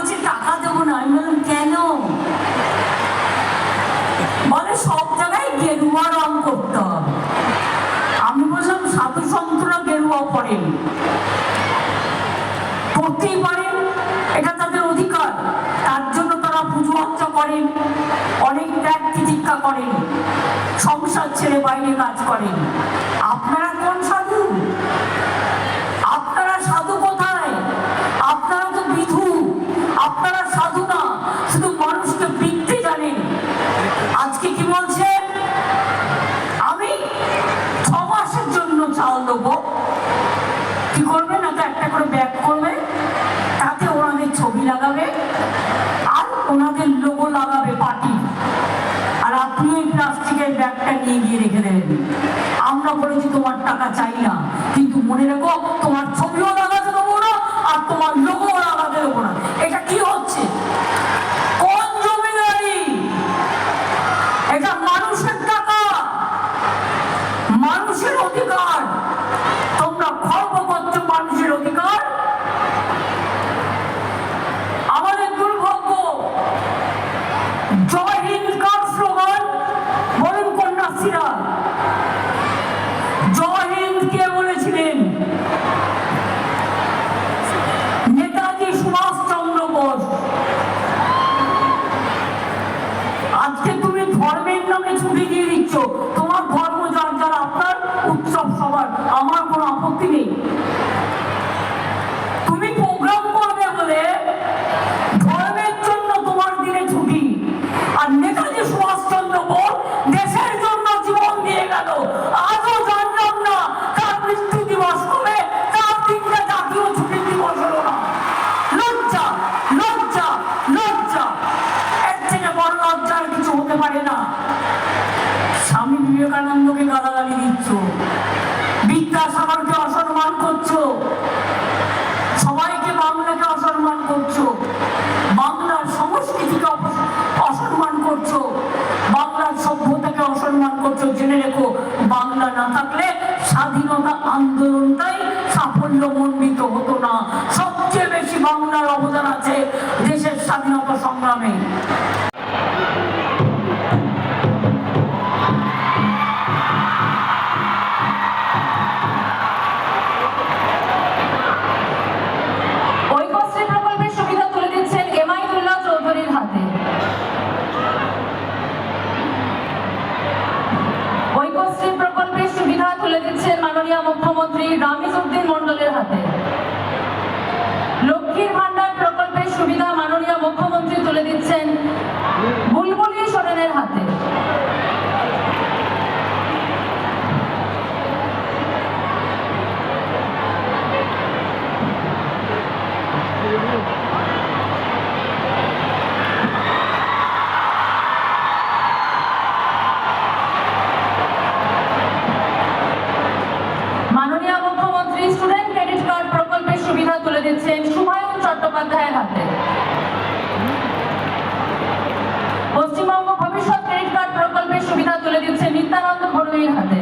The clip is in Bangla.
বলছে, টাকা দেবো না। আমি বললাম, কেন? বলে, সব জায়গায় গেরুয়া রং করতে আমি বললাম, সাধু সন্তরা গেরুয়া পড়েন পারেন এটা তাদের অধিকার। তার জন্য তারা পুজো অর্চা করেন অনেক ত্যাগ তিতিক্ষা করেন সংসার ছেড়ে বাইরে কাজ করেন আপনারা কোন চাল দেবো কি করবে? না একটা করে ব্যাগ করবে। তাতে ওনাদের ছবি লাগাবে আর ওনাদের লোগো লাগাবে পার্টি। আর আপনি ওই প্লাস্টিকের ব্যাগটা নিয়ে গিয়ে রেখে দেবেন। আমরা বলেছি, তোমার টাকা চাই না। কিন্তু মনে রেখো, তোমার ছবিও লাগাতে দেবো না আর তোমার লোগো লাগাতে দেবো না এটা কি হচ্ছে কোন জমিদারি এটা মানুষের টাকা মানুষের অধিকার। তোমরা খর্ব করছ মানুষের অধিকার। আমাদের দুর্ভাগ্য জয় হিন্দ আমার কোনো আপত্তি নেই। তুমি প্রোগ্রাম করবে বলে ধর্মের জন্য তোমার দিনে ছুটি। আর নেতাজি সুভাষচন্দ্র বোস দেশের জন্য জীবন দিয়ে গেল। আজও জানলাম না তার মৃত্যু দিবস কবে তার দিনটা জাতীয় ছুটির দিবস হলো না। লজ্জা লজ্জা লজ্জা। এর থেকে বড় লজ্জার কিছু হতে পারে না। স্বামী বিবেকানন্দকে গালাগালি দিচ্ছ অসম্মান করছ। সবাইকে বাংলাকে অসম্মান করছ। বাংলার সংস্কৃতিকে অসম্মান করছ। বাংলার সভ্যতাকে অসম্মান করছ। জেনে রেখো, বাংলা না থাকলে স্বাধীনতা আন্দোলনটাই সাফল্য মণ্ডিত হতো না। সবচেয়ে বেশি বাংলার অবদান আছে দেশের স্বাধীনতা সংগ্রামে। মাননীয় মুখ্যমন্ত্রী রামিজ উদ্দিন মন্ডলের হাতে। লক্ষ্মীর ভান্ডার প্রকল্পের সুবিধা মাননীয় মুখ্যমন্ত্রী তুলে দিচ্ছেন। তুলে দিচ্ছেন শুভায়ন চট্টোপাধ্যায়ের হাতে। পশ্চিমবঙ্গ ভবিষ্যৎ ক্রেডিট কার্ড প্রকল্পের সুবিধা তুলে দিচ্ছে নিত্যানন্দ ভরুইর হাতে।